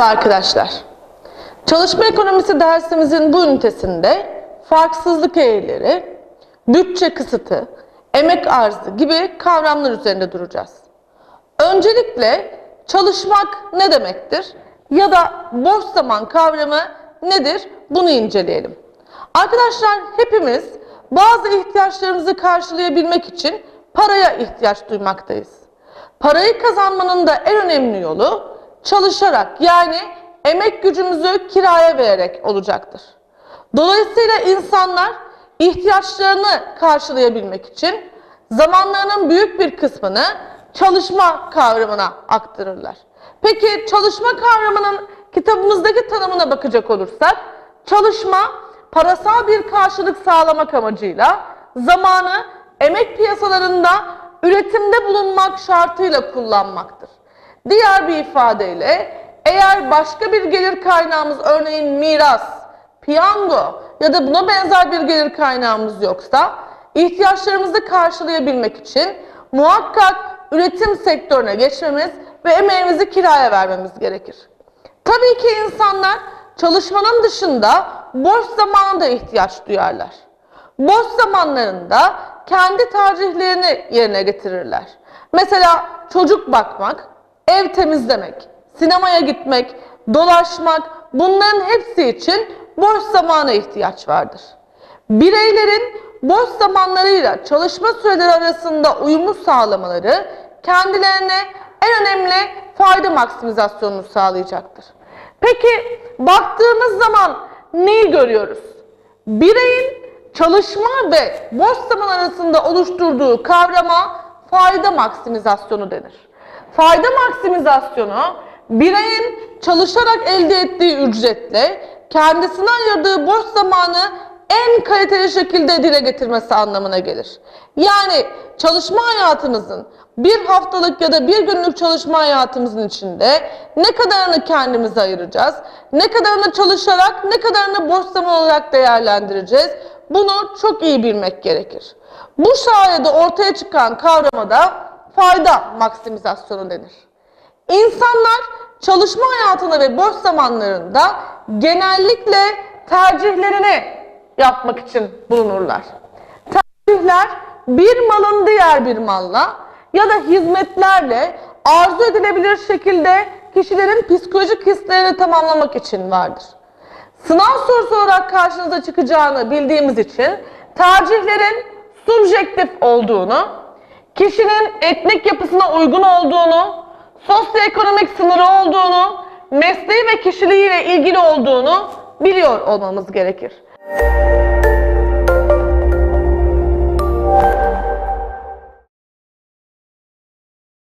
Merhaba arkadaşlar. Çalışma ekonomisi dersimizin bu ünitesinde farksızlık eğrileri, bütçe kısıtı, emek arzı gibi kavramlar üzerinde duracağız. Öncelikle çalışmak ne demektir? Ya da boş zaman kavramı nedir? Bunu inceleyelim. Arkadaşlar hepimiz bazı ihtiyaçlarımızı karşılayabilmek için paraya ihtiyaç duymaktayız. Parayı kazanmanın da en önemli yolu çalışarak yani emek gücümüzü kiraya vererek olacaktır. Dolayısıyla insanlar ihtiyaçlarını karşılayabilmek için zamanlarının büyük bir kısmını çalışma kavramına aktarırlar. Peki çalışma kavramının kitabımızdaki tanımına bakacak olursak, çalışma parasal bir karşılık sağlamak amacıyla zamanı emek piyasalarında üretimde bulunmak şartıyla kullanmaktır. Diğer bir ifadeyle eğer başka bir gelir kaynağımız örneğin miras, piyango ya da buna benzer bir gelir kaynağımız yoksa ihtiyaçlarımızı karşılayabilmek için muhakkak üretim sektörüne geçmemiz ve emeğimizi kiraya vermemiz gerekir. Tabii ki insanlar çalışmanın dışında boş zamana da ihtiyaç duyarlar. Boş zamanlarında kendi tercihlerini yerine getirirler. Mesela çocuk bakmak, ev temizlemek, sinemaya gitmek, dolaşmak bunların hepsi için boş zamana ihtiyaç vardır. Bireylerin boş zamanlarıyla çalışma süreleri arasında uyumu sağlamaları kendilerine en önemli fayda maksimizasyonunu sağlayacaktır. Peki baktığımız zaman neyi görüyoruz? Bireyin çalışma ve boş zaman arasında oluşturduğu kavrama fayda maksimizasyonu denir. Fayda maksimizasyonu bireyin çalışarak elde ettiği ücretle kendisine ayırdığı boş zamanı en kaliteli şekilde dile getirmesi anlamına gelir. Yani çalışma hayatımızın bir haftalık ya da bir günlük çalışma hayatımızın içinde ne kadarını kendimize ayıracağız, ne kadarını çalışarak, ne kadarını boş zaman olarak değerlendireceğiz. Bunu çok iyi bilmek gerekir. Bu sayede ortaya çıkan kavrama da fayda maksimizasyonu denir. İnsanlar çalışma hayatında ve boş zamanlarında genellikle tercihlerini yapmak için bulunurlar. Tercihler bir malın diğer bir malla ya da hizmetlerle arzu edilebilir şekilde kişilerin psikolojik hislerini tamamlamak için vardır. Sınav sorusu olarak karşınıza çıkacağını bildiğimiz için tercihlerin subjektif olduğunu, kişinin etnik yapısına uygun olduğunu, sosyoekonomik sınırı olduğunu, mesleği ve kişiliğiyle ilgili olduğunu biliyor olmamız gerekir.